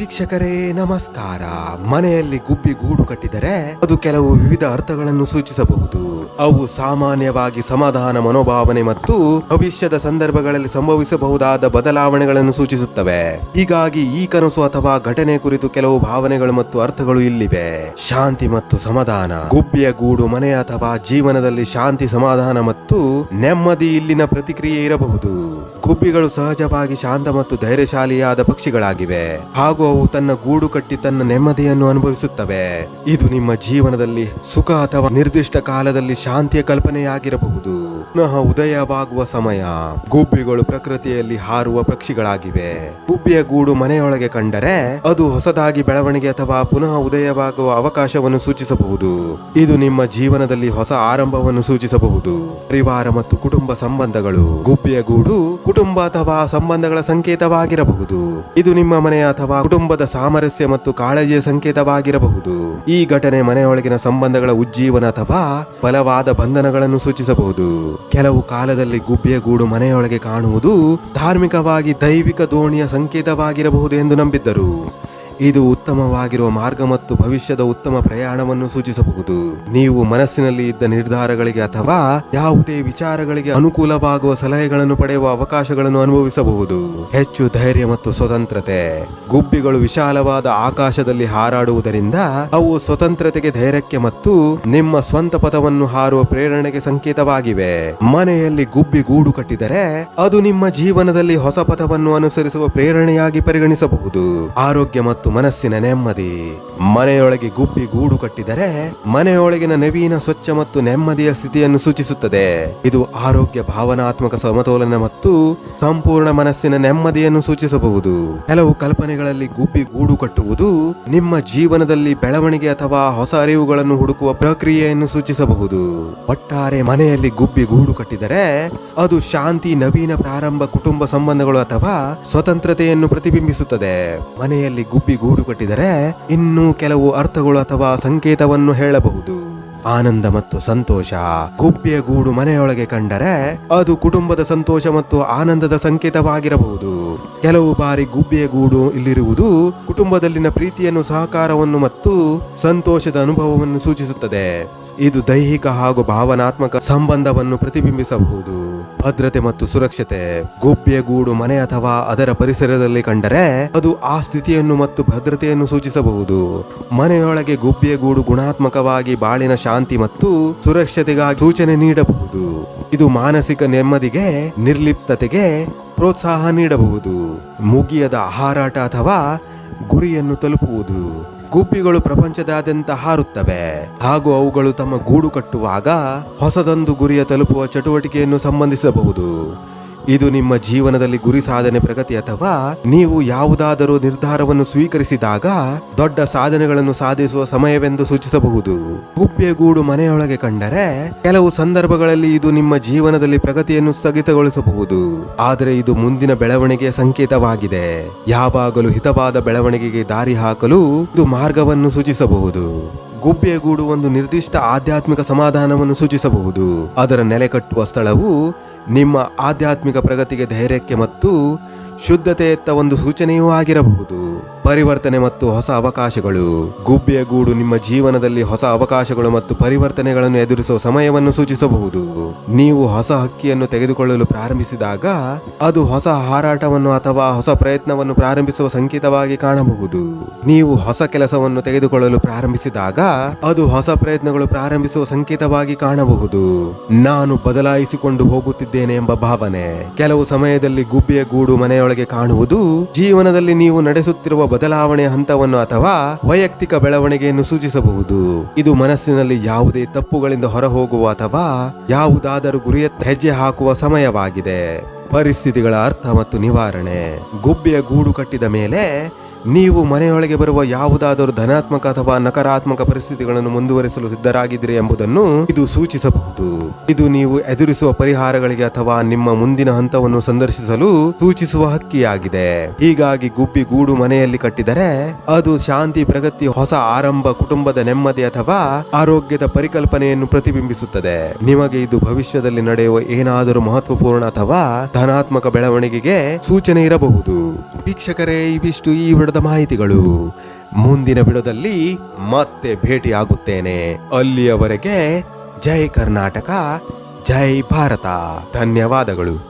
ವೀಕ್ಷಕರೇ, ನಮಸ್ಕಾರ. ಮನೆಯಲ್ಲಿ ಗುಬ್ಬಿ ಗೂಡು ಕಟ್ಟಿದರೆ ಅದು ಕೆಲವು ವಿವಿಧ ಅರ್ಥಗಳನ್ನು ಸೂಚಿಸಬಹುದು. ಅವು ಸಾಮಾನ್ಯವಾಗಿ ಸಮಾಧಾನ, ಮನೋಭಾವನೆ ಮತ್ತು ಭವಿಷ್ಯದ ಸಂದರ್ಭಗಳಲ್ಲಿ ಸಂಭವಿಸಬಹುದಾದ ಬದಲಾವಣೆಗಳನ್ನು ಸೂಚಿಸುತ್ತವೆ. ಹೀಗಾಗಿ ಈ ಕನಸು ಅಥವಾ ಘಟನೆ ಕುರಿತು ಕೆಲವು ಭಾವನೆಗಳು ಮತ್ತು ಅರ್ಥಗಳು ಇಲ್ಲಿವೆ. ಶಾಂತಿ ಮತ್ತು ಸಮಾಧಾನ. ಗುಬ್ಬಿಯ ಗೂಡು ಮನೆ ಅಥವಾ ಜೀವನದಲ್ಲಿ ಶಾಂತಿ, ಸಮಾಧಾನ ಮತ್ತು ನೆಮ್ಮದಿ ಇಲ್ಲಿನ ಪ್ರತಿಕ್ರಿಯೆ ಇರಬಹುದು. ಗುಬ್ಬಿಗಳು ಸಹಜವಾಗಿ ಶಾಂತ ಮತ್ತು ಧೈರ್ಯಶಾಲಿಯಾದ ಪಕ್ಷಿಗಳಾಗಿವೆ. ಹಾಗೂ ಅವು ತನ್ನ ಗೂಡು ಕಟ್ಟಿ ತನ್ನ ನೆಮ್ಮದಿಯನ್ನು ಅನುಭವಿಸುತ್ತವೆ. ಇದು ನಿಮ್ಮ ಜೀವನದಲ್ಲಿ ಸುಖ ಅಥವಾ ನಿರ್ದಿಷ್ಟ ಕಾಲದಲ್ಲಿ ಶಾಂತಿಯ ಕಲ್ಪನೆಯಾಗಿರಬಹುದು. ಪುನಃ ಉದಯವಾಗುವ ಸಮಯ. ಗುಬ್ಬಿಗಳು ಪ್ರಕೃತಿಯಲ್ಲಿ ಹಾರುವ ಪಕ್ಷಿಗಳಾಗಿವೆ. ಗುಬ್ಬಿಯ ಗೂಡು ಮನೆಯೊಳಗೆ ಕಂಡರೆ ಅದು ಹೊಸದಾಗಿ ಬೆಳವಣಿಗೆ ಅಥವಾ ಪುನಃ ಉದಯವಾಗುವ ಅವಕಾಶವನ್ನು ಸೂಚಿಸಬಹುದು. ಇದು ನಿಮ್ಮ ಜೀವನದಲ್ಲಿ ಹೊಸ ಆರಂಭವನ್ನು ಸೂಚಿಸಬಹುದು. ಪರಿವಾರ ಮತ್ತು ಕುಟುಂಬ ಸಂಬಂಧಗಳು. ಗುಬ್ಬಿಯ ಗೂಡು ಕುಟುಂಬ ಅಥವಾ ಸಂಬಂಧಗಳ ಸಂಕೇತವಾಗಿರಬಹುದು. ಇದು ನಿಮ್ಮ ಮನೆ ಅಥವಾ ಕುಟುಂಬದ ಸಾಮರಸ್ಯ ಮತ್ತು ಕಾಳಜಿಯ ಸಂಕೇತವಾಗಿರಬಹುದು. ಈ ಘಟನೆ ಮನೆಯೊಳಗಿನ ಸಂಬಂಧಗಳ ಉಜ್ಜೀವನ ಅಥವಾ ಬಲವಾದ ಬಂಧನಗಳನ್ನು ಸೂಚಿಸಬಹುದು. ಕೆಲವು ಕಾಲದಲ್ಲಿ ಗುಬ್ಬಿಯ ಗೂಡು ಮನೆಯೊಳಗೆ ಕಾಣುವುದು ಧಾರ್ಮಿಕವಾಗಿ ದೈವಿಕ ದೋಣಿಯ ಸಂಕೇತವಾಗಿರಬಹುದು ಎಂದು ನಂಬಿದ್ದರು. ಇದು ಉತ್ತಮವಾಗಿರುವ ಮಾರ್ಗ ಮತ್ತು ಭವಿಷ್ಯದ ಉತ್ತಮ ಪ್ರಯಾಣವನ್ನು ಸೂಚಿಸಬಹುದು. ನೀವು ಮನಸ್ಸಿನಲ್ಲಿ ಇದ್ದ ನಿರ್ಧಾರಗಳಿಗೆ ಅಥವಾ ಯಾವುದೇ ವಿಚಾರಗಳಿಗೆ ಅನುಕೂಲವಾಗುವ ಸಲಹೆಗಳನ್ನು ಪಡೆಯುವ ಅವಕಾಶಗಳನ್ನು ಅನುಭವಿಸಬಹುದು. ಹೆಚ್ಚು ಧೈರ್ಯ ಮತ್ತು ಸ್ವತಂತ್ರತೆ. ಗುಬ್ಬಿಗಳು ವಿಶಾಲವಾದ ಆಕಾಶದಲ್ಲಿ ಹಾರಾಡುವುದರಿಂದ ಅವು ಸ್ವತಂತ್ರತೆಗೆ ಧೈರ್ಯಕ್ಕೆ ಮತ್ತು ನಿಮ್ಮ ಸ್ವಂತ ಪಥವನ್ನು ಹಾರುವ ಪ್ರೇರಣೆಗೆ ಸಂಕೇತವಾಗಿವೆ. ಮನೆಯಲ್ಲಿ ಗುಬ್ಬಿ ಗೂಡು ಕಟ್ಟಿದರೆ ಅದು ನಿಮ್ಮ ಜೀವನದಲ್ಲಿ ಹೊಸ ಪಥವನ್ನು ಅನುಸರಿಸುವ ಪ್ರೇರಣೆಯಾಗಿ ಪರಿಗಣಿಸಬಹುದು. ಆರೋಗ್ಯ ಮತ್ತು ಮನಸ್ಸಿನ ನೆಮ್ಮದಿ. ಮನೆಯೊಳಗೆ ಗುಬ್ಬಿ ಗೂಡು ಕಟ್ಟಿದರೆ ಮನೆಯೊಳಗಿನ ನವೀನ ಸ್ವಚ್ಛ ಮತ್ತು ನೆಮ್ಮದಿಯ ಸ್ಥಿತಿಯನ್ನು ಸೂಚಿಸುತ್ತದೆ. ಇದು ಆರೋಗ್ಯ ಭಾವನಾತ್ಮಕ ಸಮತೋಲನ ಮತ್ತು ಸಂಪೂರ್ಣ ಮನಸ್ಸಿನ ನೆಮ್ಮದಿಯನ್ನು ಸೂಚಿಸಬಹುದು. ಕೆಲವು ಕಲ್ಪನೆಗಳಲ್ಲಿ ಗುಬ್ಬಿ ಗೂಡು ಕಟ್ಟುವುದು ನಿಮ್ಮ ಜೀವನದಲ್ಲಿ ಬೆಳವಣಿಗೆ ಅಥವಾ ಹೊಸ ಅರಿವುಗಳನ್ನು ಹುಡುಕುವ ಪ್ರಕ್ರಿಯೆಯನ್ನು ಸೂಚಿಸಬಹುದು. ಒಟ್ಟಾರೆ ಮನೆಯಲ್ಲಿ ಗುಬ್ಬಿ ಗೂಡು ಕಟ್ಟಿದರೆ ಅದು ಶಾಂತಿ, ನವೀನ ಪ್ರಾರಂಭ, ಕುಟುಂಬ ಸಂಬಂಧಗಳು ಅಥವಾ ಸ್ವತಂತ್ರತೆಯನ್ನು ಪ್ರತಿಬಿಂಬಿಸುತ್ತದೆ. ಮನೆಯಲ್ಲಿ ಗುಬ್ಬಿ ಗೂಡು ಕಟ್ಟಿದರೆ ಇನ್ನೂ ಕೆಲವು ಅರ್ಥಗಳು ಅಥವಾ ಸಂಕೇತವನ್ನು ಹೇಳಬಹುದು. ಆನಂದ ಮತ್ತು ಸಂತೋಷ. ಗುಬ್ಬಿಯ ಗೂಡು ಮನೆಯೊಳಗೆ ಕಂಡರೆ ಅದು ಕುಟುಂಬದ ಸಂತೋಷ ಮತ್ತು ಆನಂದದ ಸಂಕೇತವಾಗಿರಬಹುದು. ಕೆಲವು ಬಾರಿ ಗುಬ್ಬಿಯ ಗೂಡು ಇಲ್ಲಿರುವುದು ಕುಟುಂಬದಲ್ಲಿನ ಪ್ರೀತಿಯನ್ನು, ಸಹಕಾರವನ್ನು ಮತ್ತು ಸಂತೋಷದ ಅನುಭವವನ್ನು ಸೂಚಿಸುತ್ತದೆ. ಇದು ದೈಹಿಕ ಹಾಗೂ ಭಾವನಾತ್ಮಕ ಸಂಬಂಧವನ್ನು ಪ್ರತಿಬಿಂಬಿಸಬಹುದು. ಭದ್ರತೆ ಮತ್ತು ಸುರಕ್ಷತೆ. ಗುಬ್ಬಿಯ ಗೂಡು ಮನೆ ಅಥವಾ ಅದರ ಪರಿಸರದಲ್ಲಿ ಕಂಡರೆ ಅದು ಆ ಸ್ಥಿತಿಯನ್ನು ಮತ್ತು ಭದ್ರತೆಯನ್ನು ಸೂಚಿಸಬಹುದು. ಮನೆಯೊಳಗೆ ಗುಬ್ಬಿಯ ಗೂಡು ಗುಣಾತ್ಮಕವಾಗಿ ಬಾಳಿನ ಶಾಂತಿ ಮತ್ತು ಸುರಕ್ಷತೆಗಾಗಿ ಸೂಚನೆ ನೀಡಬಹುದು. ಇದು ಮಾನಸಿಕ ನೆಮ್ಮದಿಗೆ, ನಿರ್ಲಿಪ್ತತೆಗೆ ಪ್ರೋತ್ಸಾಹ ನೀಡಬಹುದು. ಮುಗಿಯದ ಹಾರಾಟ ಅಥವಾ ಗುರಿಯನ್ನು ತಲುಪುವುದು ಗುಬ್ಬಿಗಳು ಪ್ರಪಂಚದಾದ್ಯಂತ ಹಾರುತ್ತವೆ. ಹಾಗೂ ಅವುಗಳು ತಮ್ಮ ಗೂಡು ಕಟ್ಟುವಾಗ ಹೊಸದೊಂದು ಗುರಿಯ ತಲುಪುವ ಚಟುವಟಿಕೆಯನ್ನು ಸಂಬಂಧಿಸಬಹುದು. ಇದು ನಿಮ್ಮ ಜೀವನದಲ್ಲಿ ಗುರಿ ಸಾಧನೆ ಪ್ರಗತಿ ಅಥವಾ ನೀವು ಯಾವುದಾದರೂ ನಿರ್ಧಾರವನ್ನು ಸ್ವೀಕರಿಸಿದಾಗ ದೊಡ್ಡ ಸಾಧನೆಗಳನ್ನು ಸಾಧಿಸುವ ಸಮಯವೆಂದು ಸೂಚಿಸಬಹುದು. ಗುಬ್ಬಿಯ ಗೂಡು ಮನೆಯೊಳಗೆ ಕಂಡರೆ ಕೆಲವು ಸಂದರ್ಭಗಳಲ್ಲಿ ಇದು ನಿಮ್ಮ ಜೀವನದಲ್ಲಿ ಪ್ರಗತಿಯನ್ನು ಸ್ಥಗಿತಗೊಳಿಸಬಹುದು. ಆದರೆ ಇದು ಮುಂದಿನ ಬೆಳವಣಿಗೆಯ ಸಂಕೇತವಾಗಿದೆ. ಯಾವಾಗಲೂ ಹಿತವಾದ ಬೆಳವಣಿಗೆಗೆ ದಾರಿ ಹಾಕಲು ಇದು ಮಾರ್ಗವನ್ನು ಸೂಚಿಸಬಹುದು. ಗುಬ್ಬಿಯ ಗೂಡು ಒಂದು ನಿರ್ದಿಷ್ಟ ಆಧ್ಯಾತ್ಮಿಕ ಸಮಾಧಾನವನ್ನು ಸೂಚಿಸಬಹುದು. ಅದರ ನೆಲೆ ಕಟ್ಟುವ ಸ್ಥಳವು ನಿಮ್ಮ ಆಧ್ಯಾತ್ಮಿಕ ಪ್ರಗತಿಗೆ ಧೈರ್ಯಕ್ಕೆ ಮತ್ತು ಶುದ್ಧತೆಯತ್ತ ಒಂದು ಸೂಚನೆಯೂ ಆಗಿರಬಹುದು. ಪರಿವರ್ತನೆ ಮತ್ತು ಹೊಸ ಅವಕಾಶಗಳು. ಗುಬ್ಬಿಯ ಗೂಡು ನಿಮ್ಮ ಜೀವನದಲ್ಲಿ ಹೊಸ ಅವಕಾಶಗಳು ಮತ್ತು ಪರಿವರ್ತನೆಗಳನ್ನು ಎದುರಿಸುವ ಸಮಯವನ್ನು ಸೂಚಿಸಬಹುದು. ನೀವು ಹೊಸ ಹಕ್ಕಿಯನ್ನು ತೆಗೆದುಕೊಳ್ಳಲು ಪ್ರಾರಂಭಿಸಿದಾಗ, ಅದು ಹೊಸ ಹಾರಾಟವನ್ನು ಅಥವಾ ಹೊಸ ಪ್ರಯತ್ನವನ್ನು ಪ್ರಾರಂಭಿಸುವ ಸಂಕೇತವಾಗಿ ಕಾಣಬಹುದು. ನೀವು ಹೊಸ ಕೆಲಸವನ್ನು ತೆಗೆದುಕೊಳ್ಳಲು ಪ್ರಾರಂಭಿಸಿದಾಗ, ಅದು ಹೊಸ ಪ್ರಯತ್ನಗಳು ಪ್ರಾರಂಭಿಸುವ ಸಂಕೇತವಾಗಿ ಕಾಣಬಹುದು. ನಾನು ಬದಲಾಯಿಸಿಕೊಂಡು ಹೋಗುತ್ತಿದ್ದೇನೆ ಎಂಬ ಭಾವನೆ. ಕೆಲವು ಸಮಯದಲ್ಲಿ ಗುಬ್ಬಿಯ ಗೂಡು ಮನೆಯೊಳಗೆ ಕಾಣುವುದು ಜೀವನದಲ್ಲಿ ನೀವು ನಡೆಸುತ್ತಿರುವ ಬದಲಾವಣೆಯ ಹಂತವನ್ನು ಅಥವಾ ವೈಯಕ್ತಿಕ ಬೆಳವಣಿಗೆಯನ್ನು ಸೂಚಿಸಬಹುದು. ಇದು ಮನಸ್ಸಿನಲ್ಲಿ ಯಾವುದೇ ತಪ್ಪುಗಳಿಂದ ಹೊರಹೋಗುವ ಅಥವಾ ಯಾವುದಾದರೂ ಗುರಿಯತ್ತ ಹೆಜ್ಜೆ ಹಾಕುವ ಸಮಯವಾಗಿದೆ. ಪರಿಸ್ಥಿತಿಗಳ ಅರ್ಥ ಮತ್ತು ನಿವಾರಣೆ. ಗುಬ್ಬಿಯ ಗೂಡು ಕಟ್ಟಿದ ಮೇಲೆ ನೀವು ಮನೆಯೊಳಗೆ ಬರುವ ಯಾವುದಾದರೂ ಧನಾತ್ಮಕ ಅಥವಾ ನಕಾರಾತ್ಮಕ ಪರಿಸ್ಥಿತಿಗಳನ್ನು ಮುಂದುವರಿಸಲು ಸಿದ್ಧರಾಗಿದ್ದೀರಿ ಎಂಬುದನ್ನು ಇದು ಸೂಚಿಸಬಹುದು. ಇದು ನೀವು ಎದುರಿಸುವ ಪರಿಹಾರಗಳಿಗೆ ಅಥವಾ ನಿಮ್ಮ ಮುಂದಿನ ಹಂತವನ್ನು ಸಂದರ್ಶಿಸಲು ಸೂಚಿಸುವ ಹಕ್ಕಿಯಾಗಿದೆ. ಹೀಗಾಗಿ ಗುಬ್ಬಿ ಗೂಡು ಮನೆಯಲ್ಲಿ ಕಟ್ಟಿದರೆ ಅದು ಶಾಂತಿ, ಪ್ರಗತಿ, ಹೊಸ ಆರಂಭ, ಕುಟುಂಬದ ನೆಮ್ಮದಿ ಅಥವಾ ಆರೋಗ್ಯದ ಪರಿಕಲ್ಪನೆಯನ್ನು ಪ್ರತಿಬಿಂಬಿಸುತ್ತದೆ. ನಿಮಗೆ ಇದು ಭವಿಷ್ಯದಲ್ಲಿ ನಡೆಯುವ ಏನಾದರೂ ಮಹತ್ವಪೂರ್ಣ ಅಥವಾ ಧನಾತ್ಮಕ ಬೆಳವಣಿಗೆಗೆ ಸೂಚನೆ ಇರಬಹುದು. ವೀಕ್ಷಕರೇ, ಇವಿಷ್ಟು ಈ ಸಂಪುಟದ ಮಾಹಿತಿಗಳು. ಮುಂದಿನ ಬಿಡದಲ್ಲಿ ಮತ್ತೆ ಭೇಟಿಯಾಗುತ್ತೇನೆ. ಅಲ್ಲಿಯವರೆಗೆ ಜೈ ಕರ್ನಾಟಕ ಜೈ ಭಾರತ. ಧನ್ಯವಾದಗಳು.